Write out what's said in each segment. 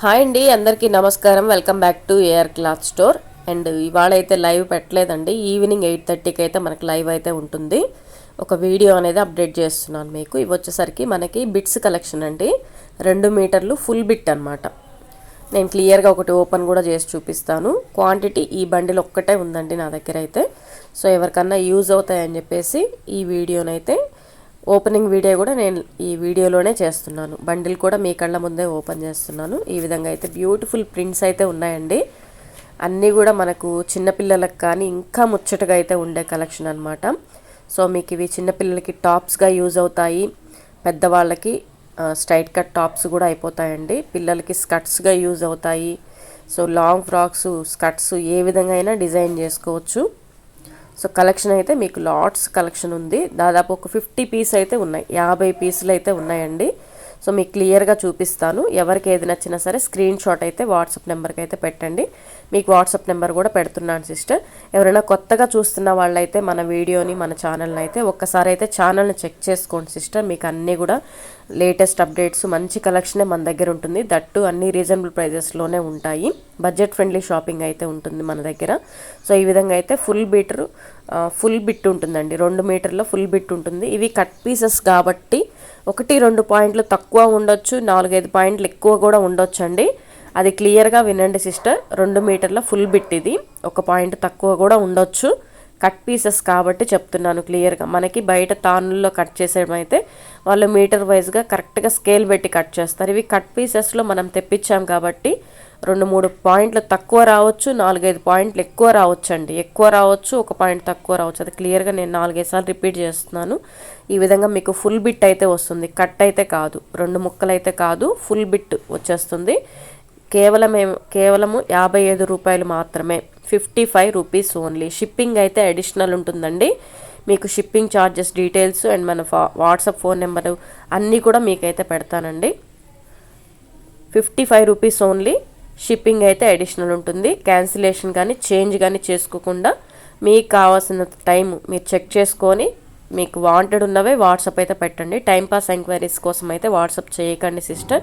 Hi అండి అందరికీ నమస్కారం. Welcome back to AR cloth store and ఇవాళ అయితే లైవ్ పెట్టలేదండి. ఈవినింగ్ ఎయిట్ థర్టీకి అయితే మనకి లైవ్ అయితే ఉంటుంది. ఒక వీడియో అనేది అప్డేట్ చేస్తున్నాను మీకు. ఇవి వచ్చేసరికి మనకి బిట్స్ కలెక్షన్ అండి. రెండు మీటర్లు ఫుల్ బిట్ అనమాట నేను క్లియర్గా ఒకటి ఓపెన్ కూడా చేసి చూపిస్తాను. క్వాంటిటీ ఈ బండిలు ఒక్కటే ఉందండి నా దగ్గర అయితే. సో ఎవరికన్నా యూజ్ అవుతాయని చెప్పేసి ఈ వీడియోనైతే ఓపెనింగ్ వీడియో కూడా నేను ఈ వీడియోలోనే చేస్తున్నాను. బండిల్ కూడా మీ కళ్ళ ముందే ఓపెన్ చేస్తున్నాను. ఈ విధంగా అయితే బ్యూటిఫుల్ ప్రింట్స్ అయితే ఉన్నాయండి. అన్నీ కూడా మనకు చిన్నపిల్లలకు కానీ ఇంకా ముచ్చటగా అయితే ఉండే కలెక్షన్ అనమాట సో మీకు ఇవి చిన్నపిల్లలకి టాప్స్గా యూజ్ అవుతాయి. పెద్దవాళ్ళకి స్ట్రైట్ కట్ టాప్స్ కూడా అయిపోతాయండి. పిల్లలకి స్కర్ట్స్గా యూజ్ అవుతాయి. సో లాంగ్ ఫ్రాక్స్ స్కర్ట్స్ ఏ విధంగా అయినా డిజైన్ చేసుకోవచ్చు. సో కలెక్షన్ అయితే మీకు లాట్స్ కలెక్షన్ ఉంది. దాదాపు ఒక ఫిఫ్టీ పీస్ అయితే ఉన్నాయి. యాభై పీసులు అయితే ఉన్నాయండి. సో మీకు క్లియర్గా చూపిస్తాను. ఎవరికి ఏది నచ్చినా సరే స్క్రీన్ షాట్ అయితే వాట్సాప్ నెంబర్కి అయితే పెట్టండి. మీకు వాట్సాప్ నెంబర్ కూడా పెడుతున్నాను సిస్టర్. ఎవరైనా కొత్తగా చూస్తున్న వాళ్ళైతే మన వీడియోని మన ఛానల్ని అయితే ఒక్కసారి అయితే ఛానల్ని చెక్ చేసుకోండి సిస్టర్. మీకు అన్నీ కూడా లేటెస్ట్ అప్డేట్స్ మంచి కలెక్షనే మన దగ్గర ఉంటుంది. దట్టు అన్ని రీజనబుల్ ప్రైజెస్లోనే ఉంటాయి. బడ్జెట్ ఫ్రెండ్లీ షాపింగ్ అయితే ఉంటుంది మన దగ్గర. సో ఈ విధంగా అయితే ఫుల్ బీటర్ ఫుల్ బిట్ ఉంటుందండి. రెండు మీటర్లో ఫుల్ బిట్ ఉంటుంది. ఇవి కట్ పీసెస్ కాబట్టి ఒకటి రెండు పాయింట్లు తక్కువ ఉండొచ్చు. నాలుగైదు పాయింట్లు ఎక్కువ కూడా ఉండొచ్చు అండి అది క్లియర్గా వినండి సిస్టర్. రెండు మీటర్ల ఫుల్ బిట్ ఇది. ఒక పాయింట్ తక్కువ కూడా ఉండొచ్చు. కట్ పీసెస్ కాబట్టి చెప్తున్నాను క్లియర్గా. మనకి బయట తానుల్లో కట్ చేసేయడం అయితే వాళ్ళు మీటర్ వైజ్గా కరెక్ట్గా స్కేల్ పెట్టి కట్ చేస్తారు. ఇవి కట్ పీసెస్లో మనం తెప్పించాం కాబట్టి రెండు మూడు పాయింట్లు తక్కువ రావచ్చు నాలుగైదు పాయింట్లు ఎక్కువ రావచ్చు అండి ఎక్కువ రావచ్చు ఒక పాయింట్ తక్కువ రావచ్చు. అది క్లియర్గా నేను నాలుగైదు సార్లు రిపీట్ చేస్తున్నాను. ఈ విధంగా మీకు ఫుల్ బిట్ అయితే వస్తుంది. కట్ అయితే కాదు. రెండు ముక్కలు అయితే కాదు. ఫుల్ బిట్ వచ్చేస్తుంది. కేవలం కేవలము యాభై ఐదు రూపాయలు మాత్రమే. Fifty five rupees only shipping అయితే అడిషనల్ ఉంటుందండి. మీకు షిప్పింగ్ ఛార్జెస్ డీటెయిల్స్ అండ్ మన వాట్సాప్ ఫోన్ నెంబరు అన్నీ కూడా మీకైతే పెడతానండి. Fifty five rupees only shipping అయితే అడిషనల్ ఉంటుంది. క్యాన్సిలేషన్ కానీ చేంజ్ కానీ చేసుకోకుండా మీకు కావాల్సిన టైం మీరు చెక్ చేసుకొని మీకు వాంటెడ్ ఉన్నవే వాట్సాప్ అయితే పెట్టండి. టైంపాస్ ఎంక్వైరీస్ కోసం అయితే వాట్సాప్ చేయకండి సిస్టర్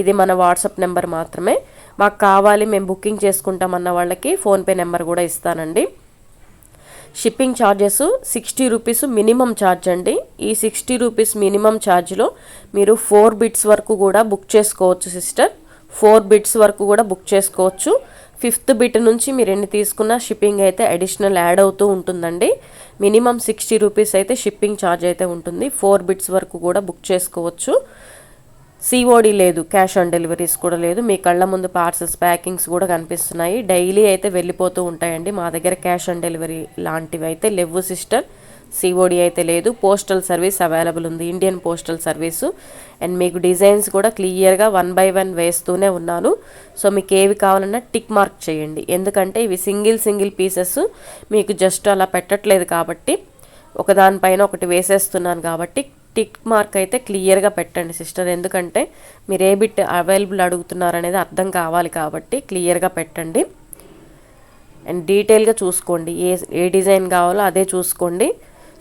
ఇది మన వాట్సాప్ నెంబర్ మాత్రమే. మాకు కావాలి మేము బుకింగ్ చేసుకుంటామన్న వాళ్ళకి ఫోన్పే నెంబర్ కూడా ఇస్తానండి. Shipping charges sixty rupees minimum charge అండి. ఈ సిక్స్టీ రూపీస్ మినిమం ఛార్జ్లో మీరు ఫోర్ బిట్స్ వరకు కూడా బుక్ చేసుకోవచ్చు సిస్టర్. ఫోర్ బిట్స్ వరకు కూడా బుక్ చేసుకోవచ్చు. ఫిఫ్త్ బిట్ నుంచి మీరు ఎన్ని తీసుకున్న షిప్పింగ్ అయితే అడిషనల్ యాడ్ అవుతూ ఉంటుందండి. మినిమం సిక్స్టీ రూపీస్ అయితే షిప్పింగ్ ఛార్జ్ అయితే ఉంటుంది. ఫోర్ బిట్స్ వరకు కూడా బుక్ చేసుకోవచ్చు. సిఓడి లేదు క్యాష్ ఆన్ డెలివరీస్ కూడా లేదు. మీ కళ్ళ ముందు పార్సల్స్ ప్యాకింగ్స్ కూడా కనిపిస్తున్నాయి. డైలీ అయితే వెళ్ళిపోతూ ఉంటాయండి. మా దగ్గర క్యాష్ ఆన్ డెలివరీ లాంటివి అయితే లేవు సిస్టర్ సిఓడి అయితే లేదు. పోస్టల్ సర్వీస్ అవైలబుల్ ఉంది. ఇండియన్ పోస్టల్ సర్వీసు అండ్ మీకు డిజైన్స్ కూడా క్లియర్గా వన్ బై వన్ వేస్తూనే ఉన్నాను. సో మీకు ఏవి కావాలన్నా టిక్ మార్క్ చేయండి. ఎందుకంటే ఇవి సింగిల్ సింగిల్ పీసెస్ మీకు జస్ట్ అలా పెట్టట్లేదు కాబట్టి ఒకదానిపైన ఒకటి వేసేస్తున్నాను కాబట్టి టిక్ మార్క్ అయితే క్లియర్గా పెట్టండి సిస్టర్. ఎందుకంటే మీరు ఏ బిట్ అవైలబుల్ అడుగుతున్నారు అనేది అర్థం కావాలి కాబట్టి క్లియర్గా పెట్టండి. అండ్ డీటెయిల్గా చూసుకోండి. ఏ ఏ డిజైన్ కావాలో అదే చూసుకోండి.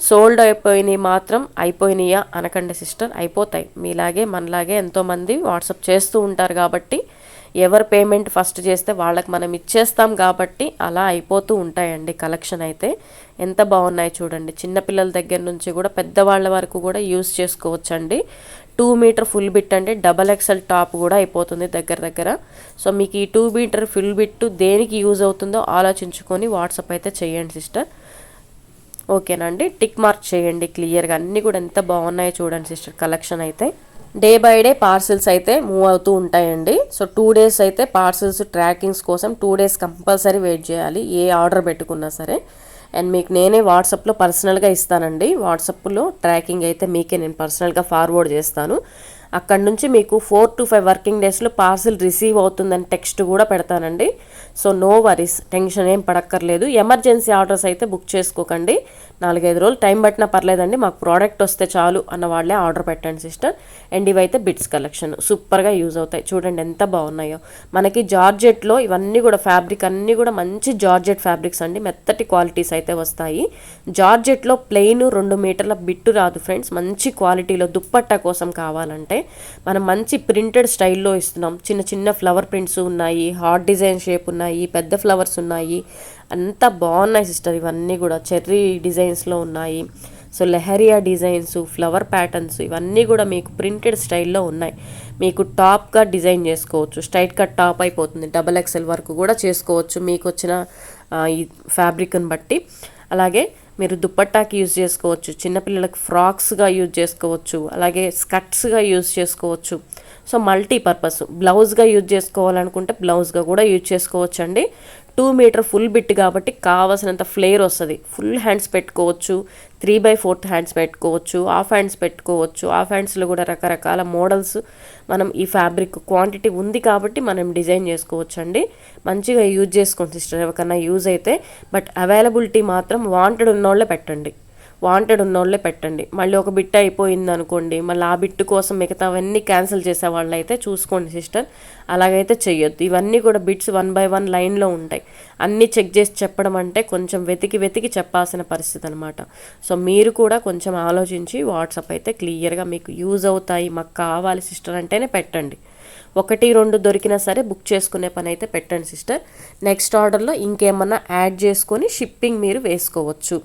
సోల్డ్ అయిపోయినాయి మాత్రం అయిపోయినాయా అనకండి సిస్టర్. అయిపోతాయి. మీలాగే మనలాగే ఎంతోమంది వాట్సాప్ చేస్తూ ఉంటారు కాబట్టి ఎవరు పేమెంట్ ఫస్ట్ చేస్తే వాళ్ళకి మనం ఇచ్చేస్తాం కాబట్టి అలా అయిపోతూ ఉంటాయండి కలెక్షన్ అయితే. ఎంత బాగున్నాయి చూడండి. చిన్నపిల్లల దగ్గర నుంచి కూడా పెద్దవాళ్ళ వరకు కూడా యూస్ చేసుకోవచ్చండి. టూ మీటర్ ఫుల్ బిట్ అంటే డబల్ ఎక్సెల్ టాప్ కూడా అయిపోతుంది దగ్గర దగ్గర. సో మీకు ఈ టూ మీటర్ ఫుల్ బిట్ దేనికి యూజ్ అవుతుందో ఆలోచించుకొని వాట్సాప్ అయితే చేయండి సిస్టర్. ఓకేనండి టిక్ మార్క్ చేయండి క్లియర్గా. అన్నీ కూడా ఎంత బాగున్నాయో చూడండి సిస్టర్ కలెక్షన్ అయితే. డే బై డే పార్సిల్స్ అయితే మూవ్ అవుతూ ఉంటాయండి. సో టూ డేస్ అయితే పార్సిల్స్ ట్రాకింగ్స్ కోసం టూ డేస్ కంపల్సరీ వెయిట్ చేయాలి. ఏ ఆర్డర్ పెట్టుకున్నా సరే. అండ్ మీకు నేనే వాట్సాప్లో పర్సనల్గా ఇస్తానండి. వాట్సాప్లో ట్రాకింగ్ అయితే మీకే. నేను పర్సనల్గా ఫార్వర్డ్ చేస్తాను. అక్కడ నుంచి మీకు ఫోర్ టు ఫైవ్ వర్కింగ్ డేస్లో పార్సిల్ రిసీవ్ అవుతుందని టెక్స్ట్ కూడా పెడతానండి. సో నో వరీస్ టెన్షన్ ఏం పడక్కర్లేదు. ఎమర్జెన్సీ ఆర్డర్స్ అయితే బుక్ చేసుకోకండి. నాలుగైదు రోజులు టైం పట్టినా పర్లేదండి. మాకు ప్రోడక్ట్ వస్తే చాలు అన్న వాళ్ళే ఆర్డర్ పెట్టండి సిస్టర్ అండ్ ఇవైతే బిట్స్ కలెక్షన్ సూపర్గా యూజ్ అవుతాయి. చూడండి ఎంత బాగున్నాయో. మనకి జార్జెట్లో ఇవన్నీ కూడా ఫ్యాబ్రిక్ అన్నీ కూడా మంచి జార్జెట్ ఫ్యాబ్రిక్స్ అండి. మెత్తటి క్వాలిటీస్ అయితే వస్తాయి. జార్జెట్లో ప్లెయిన్ రెండు మీటర్ల బిట్టు రాదు ఫ్రెండ్స్ మంచి క్వాలిటీలో దుప్పట్టా కోసం కావాలంటే మనం మంచి ప్రింటెడ్ స్టైల్లో ఇస్తున్నాం. చిన్న చిన్న ఫ్లవర్ ప్రింట్స్ ఉన్నాయి హార్ట్ డిజైన్ షేప్ ఉన్నాయి పెద్ద ఫ్లవర్స్ ఉన్నాయి. అంత బాగున్నాయి సిస్టర్ ఇవన్నీ కూడా. చెర్రీ డిజైన్స్లో ఉన్నాయి. So leheriya designs flower patterns ఇవన్నీ కూడా మీకు ప్రింటెడ్ స్టైల్లో ఉన్నాయి. మీకు టాప్గా డిజైన్ చేసుకోవచ్చు. స్ట్రైట్ కట్ టాప్ అయిపోతుంది. డబల్ ఎక్సెల్ వరకు కూడా చేసుకోవచ్చు. మీకు వచ్చిన ఈ ఫ్యాబ్రిక్ని బట్టి. అలాగే మీరు దుప్పట్టాకి యూజ్ చేసుకోవచ్చు చిన్నపిల్లలకి ఫ్రాక్స్గా యూజ్ చేసుకోవచ్చు అలాగే స్కర్ట్స్గా యూజ్ చేసుకోవచ్చు. సో మల్టీపర్పస్ బ్లౌజ్గా యూజ్ చేసుకోవాలనుకుంటే బ్లౌజ్గా కూడా యూజ్ చేసుకోవచ్చు అండి టూ మీటర్ ఫుల్ బిట్ కాబట్టి కావాల్సినంత ఫ్లేర్ వస్తుంది. ఫుల్ హ్యాండ్స్ పెట్టుకోవచ్చు త్రీ బై ఫోర్త్ హ్యాండ్స్ పెట్టుకోవచ్చు హాఫ్ హ్యాండ్స్ పెట్టుకోవచ్చు. హాఫ్ హ్యాండ్స్లో కూడా రకరకాల మోడల్స్ మనం ఈ ఫ్యాబ్రిక్ క్వాంటిటీ ఉంది కాబట్టి మనం డిజైన్ చేసుకోవచ్చు అండి మంచిగా యూజ్ చేసుకోండి సిస్టర్ ఎవరికన్నా యూజ్ అయితే. బట్ అవైలబిలిటీ మాత్రం వాంటెడ్ ఉన్నోళ్ళే పెట్టండి. వాంటెడ్ ఉన్నోళ్ళే పెట్టండి. మళ్ళీ ఒక బిట్ అయిపోయింది అనుకోండి మళ్ళీ ఆ బిట్ కోసం మిగతావన్నీ క్యాన్సిల్ చేసే వాళ్ళు అయితే చూసుకోండి సిస్టర్. అలాగైతే చెయ్యొద్దు. ఇవన్నీ కూడా బిట్స్ వన్ బై వన్ లైన్లో ఉంటాయి. అన్నీ చెక్ చేసి చెప్పడం అంటే కొంచెం వెతికి వెతికి చెప్పాల్సిన పరిస్థితి అనమాట సో మీరు కూడా కొంచెం ఆలోచించి వాట్సాప్ అయితే క్లియర్గా మీకు యూజ్ అవుతాయి మాకు కావాలి సిస్టర్ అంటేనే పెట్టండి. ఒకటి రెండు దొరికినా సరే బుక్ చేసుకునే పని అయితే పెట్టండి సిస్టర్. నెక్స్ట్ ఆర్డర్లో ఇంకేమన్నా యాడ్ చేసుకొని షిప్పింగ్ మీరు వేసుకోవచ్చు.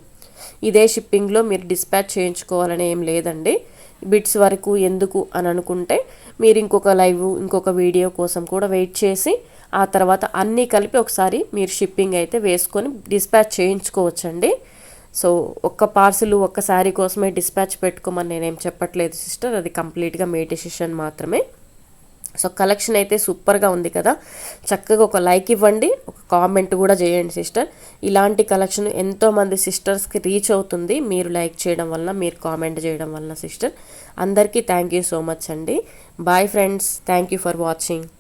ఇదే షిప్పింగ్లో మీరు డిస్పాచ్ చేయించుకోవాలని ఏం లేదండి. బిట్స్ వరకు ఎందుకు అని అనుకుంటే మీరు ఇంకొక లైవ్ ఇంకొక వీడియో కోసం కూడా వెయిట్ చేసి ఆ తర్వాత అన్నీ కలిపి ఒకసారి మీరు షిప్పింగ్ అయితే వేసుకొని డిస్పాచ్ చేయించుకోవచ్చండి. సో ఒక్క పార్సిల్ ఒక్క శారీ కోసమే డిస్పాచ్ పెట్టుకోమని నేనేం చెప్పట్లేదు సిస్టర్. అది కంప్లీట్గా మీ డెసిషన్ మాత్రమే. సో కలెక్షన్ అయితే సూపర్గా ఉంది కదా. చక్కగా ఒక లైక్ ఇవ్వండి ఒక కామెంట్ కూడా చేయండి సిస్టర్. ఇలాంటి కలెక్షన్ ఎంతోమంది సిస్టర్స్కి రీచ్ అవుతుంది. మీరు లైక్ చేయడం వలన మీరు కామెంట్ చేయడం వలన సిస్టర్. అందరికీ థ్యాంక్ యూ సో మచ్ అండి. Bye friends thank you for watching.